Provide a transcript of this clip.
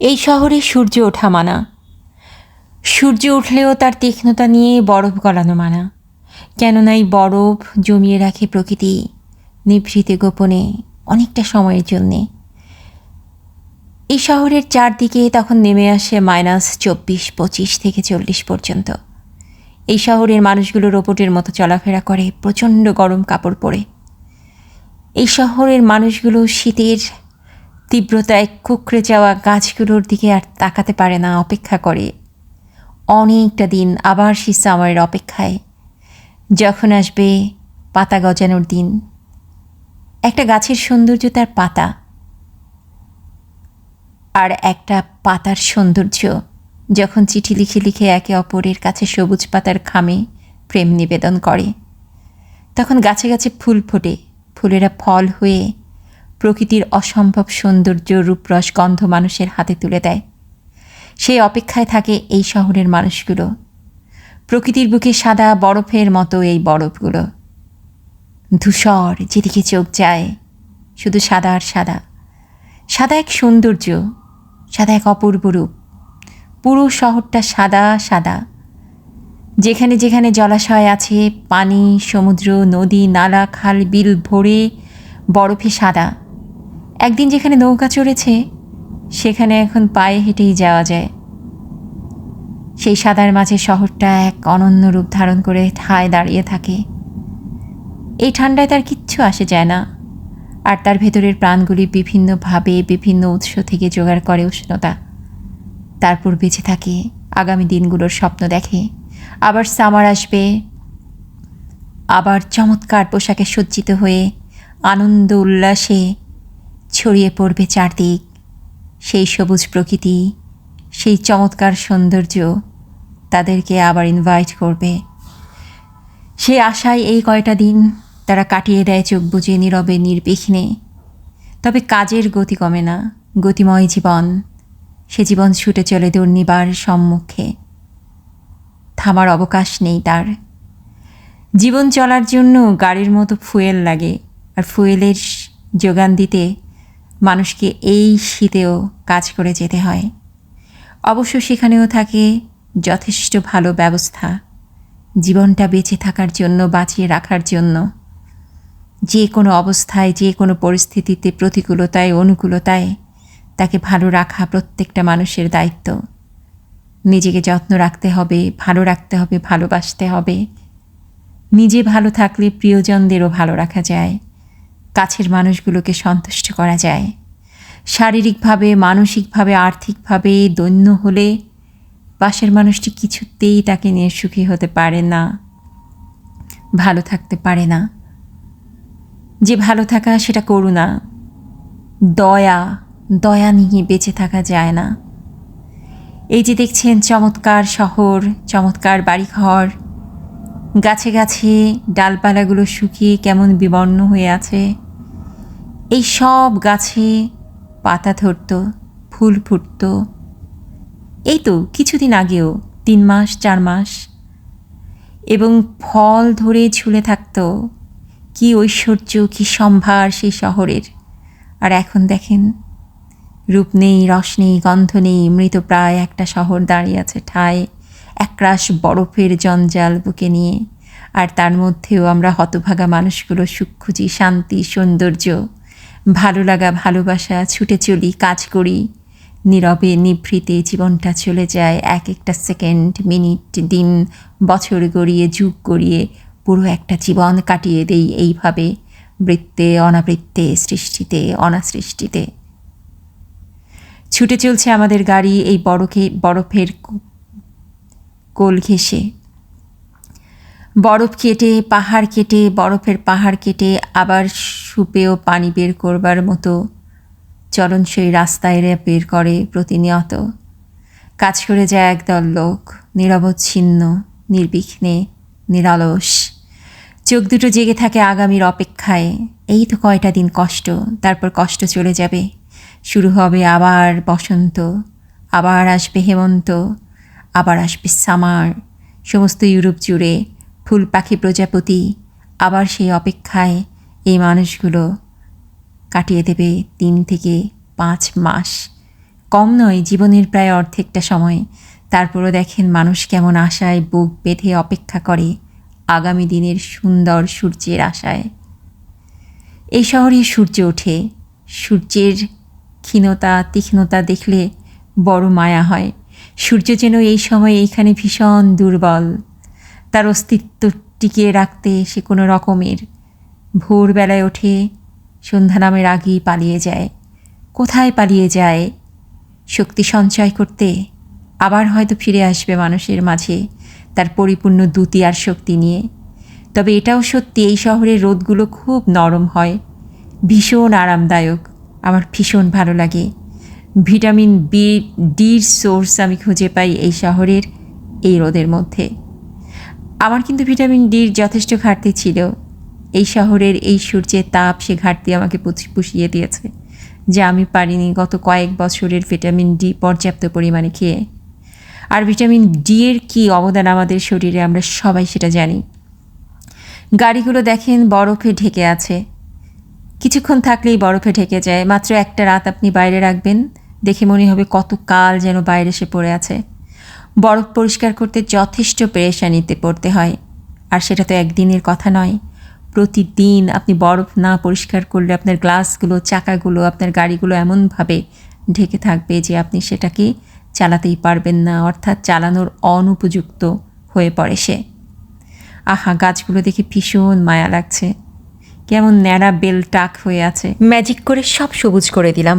এই শহরে সূর্য ওঠা মানা। সূর্য উঠলেও তার তীক্ষ্ণতা নিয়ে বরফ গলানো মানা। কেননা এই বরফ জমিয়ে রাখে প্রকৃতি, নিভৃতে গোপনে, অনেকটা সময়ের জন্যে। এই শহরের চারদিকে তখন নেমে আসে মাইনাস চব্বিশ, পঁচিশ থেকে চল্লিশ পর্যন্ত। এই শহরের মানুষগুলো রোবটের মতো চলাফেরা করে, প্রচণ্ড গরম কাপড় পরে। এই শহরের মানুষগুলো শীতের তীব্রতায় কুকড়ে যাওয়া গাছগুলোর দিকে আর তাকাতে পারে না অপেক্ষা করে। অনেকটা দিন আবার সেই সামারের অপেক্ষায়। যখন আসবে পাতা গজানোর দিন। একটা গাছের সৌন্দর্য তার পাতা। আর একটা পাতার সৌন্দর্য যখন চিঠি লিখে লিখে একে অপরের কাছে সবুজ পাতার খামে প্রেম নিবেদন করে। তখন গাছে গাছে ফুল ফোটে। ফুলেরা ফল হয়ে প্রকৃতির অসম্ভব সৌন্দর্য, রূপরস গন্ধ মানুষের হাতে তুলে দেয়। সেই অপেক্ষায় থাকে এই শহরের মানুষগুলো। প্রকৃতির বুকে সাদা বরফের মতো এই বরফগুলো। ধূসর যেদিকে চোখ যায়, শুধু সাদা আর সাদা। সাদা এক সৌন্দর্য, সাদা এক অপূর্ব রূপ। পুরো শহরটা সাদা সাদা। যেখানে যেখানে জলাশয় আছে, পানি, সমুদ্র, নদী, নালা, খাল, বিল ভরে বরফে সাদা। একদিন যেখানে নৌকা চড়েছে, সেখানে এখন পায়ে হেঁটেই যাওয়া যায়। সেই সাদার মাঝে শহরটা এক অনন্য রূপ ধারণ করে ঠায় দাঁড়িয়ে থাকে। এই ঠান্ডায় তার কিচ্ছু আসে যায় না, আর তার ভেতরের প্রাণগুলি বিভিন্নভাবে বিভিন্ন উৎস থেকে জোগাড় করে উষ্ণতা। তারপর বেঁচে থাকে, আগামী দিনগুলোর স্বপ্ন দেখে। আবার সামার আসবে, আবার চমৎকার পোশাকে সজ্জিত হয়ে, আনন্দ উল্লাসে ছড়িয়ে পড়বে চারদিক। সেই সবুজ প্রকৃতি, সেই চমৎকার সৌন্দর্য তাদেরকে আবার ইনভাইট করবে। সে আশায় এই কয়টা দিন তারা কাটিয়ে দেয় চোখ বুঝে নীরবে, নির্বিঘ্নে। তবে কাজের গতি কমে না, গতিময় জীবন। সে জীবন ছুটে চলে দুর্নিবার সম্মুখে। থামার অবকাশ নেই তার। জীবন চলার জন্য গাড়ির মতো ফুয়েল লাগে, আর ফুয়েলের যোগান দিতে মানুষকে এই শীতেও কাজ করে যেতে হয়। অবশ্য সেখানেও থাকে যথেষ্ট ভালো ব্যবস্থা। জীবনটা বেঁচে থাকার জন্য, বাঁচিয়ে রাখার জন্য। যে কোনো অবস্থায়, যে কোনো পরিস্থিতিতে, প্রতিকূলতায়, অনুকূলতায় তাকে ভালো রাখা প্রত্যেকটা মানুষের দায়িত্ব। নিজেকে যত্ন রাখতে হবে, ভালো রাখতে হবে, ভালোবাসতে হবে। নিজে ভালো থাকলে প্রিয়জনদেরও ভালো রাখা যায়। কাছের মানুষগুলোকে সন্তুষ্ট করা যায়। শারীরিকভাবে, মানসিকভাবে, আর্থিকভাবে দৈন্য হলে পাশের মানুষটি কিছুতেই তাকে নিয়ে সুখী হতে পারে না, ভালো থাকতে পারে না। যে ভালো থাকা সেটা করুণা দয়া দয়া নিয়ে বেঁচে থাকা যায় না। এই যে দেখছেন চমৎকার শহর, চমৎকার বাড়িঘর গাছে গাছে ডালপালাগুলো শুকিয়ে কেমন বিবর্ণ হয়ে আছে। এই সব গাছে পাতা ধরত, ফুল ফুটত। এই তো কিছুদিন আগেও, তিন মাস, চার মাস। এবং ফল ধরে ঝুলে থাকত। কি ঐশ্বর্য, কি সম্ভার সেই শহরের। আর এখন দেখেন, রূপ নেই, রস নেই, গন্ধ নেই মৃতপ্রায় একটা শহর দাঁড়িয়ে আছে ঠায়। একরাশ বরফের জঞ্জাল বুকে নিয়ে। আর তার মধ্যেও আমরা হতভাগা মানুষগুলো সুখ খুঁজি, শান্তি, সৌন্দর্য। ভালো লাগা, ভালোবাসা, ছুটে চলি, কাজ করি। নীরবে, নিভৃতে জীবনটা চলে যায় এক একটা সেকেন্ড, মিনিট, দিন, বছর গড়িয়ে, যুগ গড়িয়ে, পুরো একটা জীবন কাটিয়ে দেই এইভাবে, বৃত্তে, অনাবৃত্তে, সৃষ্টিতে, অনাসৃষ্টিতে। ছুটে চলছে আমাদের গাড়ি, এই বরফে বরফের কোল ঘেসে বরফ কেটে, পাহাড় কেটে, বরফের পাহাড় কেটে আবার সুপেও পানি বের করবার মতো চলনসই রাস্তায় বের করে প্রতিনিয়ত। কাজ করে যায় একদল লোক, নিরবচ্ছিন্ন, নির্বিঘ্নে, নিরালস। চোখ দুটো জেগে থাকে আগামীর অপেক্ষায়। এই তো কয়টা দিন কষ্ট, তারপর কষ্ট চলে যাবে। শুরু হবে আবার বসন্ত, আবার আসবে হেমন্ত আবার আসবে সামার। সমস্ত ইউরোপ জুড়ে ফুল পাখি প্রজাপতি আবার সেই অপেক্ষায় এই মানুষগুলো কাটিয়ে দেবে তিন থেকে পাঁচ মাস। কম নয়, জীবনের প্রায় অর্ধেকটা সময়। তারপরও দেখেন মানুষ কেমন আশায় বুক বেঁধে অপেক্ষা করে আগামী দিনের সুন্দর সূর্যের আশায়। এই শহরে সূর্য ওঠে। সূর্যের ক্ষীণতা, তীক্ষ্ণতা দেখলে বড় মায়া হয়। সূর্য যেন এই সময় এইখানে ভীষণ দুর্বল। তার অস্তিত্ব টিকিয়ে রাখতে সে কোনো রকমের ভোরবেলায় ওঠে, সন্ধ্যা নামের আগেই পালিয়ে যায়। কোথায় পালিয়ে যায়? শক্তি সঞ্চয় করতে আবার হয়তো ফিরে আসবে মানুষের মাঝে তার পরিপূর্ণ দ্যুতি আর শক্তি নিয়ে। তবে এটাও সত্যি, এই শহরের রোদগুলো খুব নরম হয়। ভীষণ আরামদায়ক। আমার ভীষণ ভালো লাগে। ভিটামিন বি ডির সোর্স আমি খুঁজে পাই এই শহরের, এই রোদের মধ্যে। আমার কিন্তু ভিটামিন ডির যথেষ্ট ঘাটতি ছিল। এই শহরের এই সূর্যের তাপ, সে ঘাটতি আমাকে পুষ- পুষিয়ে দিয়েছে, যা আমি পারিনি গত কয়েক বছরের ভিটামিন ডি পর্যাপ্ত পরিমাণে খেয়ে। আর ভিটামিন ডি এর কী অবদান আমাদের শরীরে আমরা সবাই সেটা জানি। গাড়িগুলো দেখেন বরফে ঢেকে আছে। কিছুক্ষণ থাকলেই বরফে ঢেকে যায়। মাত্র একটা রাত আপনি বাইরে রাখবেন, দেখে মনে হবে কত কাল যেন বাইরে এসে পড়ে আছে। বরফ পরিষ্কার করতে যথেষ্ট পেরেশানিতে পড়তে হয়। আর সেটা তো একদিনের কথা নয়। প্রতিদিন আপনি বরফ না পরিষ্কার করলে আপনার গ্লাসগুলো, চাকাগুলো, আপনার গাড়িগুলো এমনভাবে ঢেকে থাকবে যে আপনি সেটাকে চালাতেই পারবেন না, অর্থাৎ চালানোর অনুপযুক্ত হয়ে পড়ে সে। আহা, গাছগুলো দেখে ভীষণ মায়া লাগছে। কেমন ন্যাড়া বেল টাক হয়ে আছে। ম্যাজিক করে সব সবুজ করে দিলাম।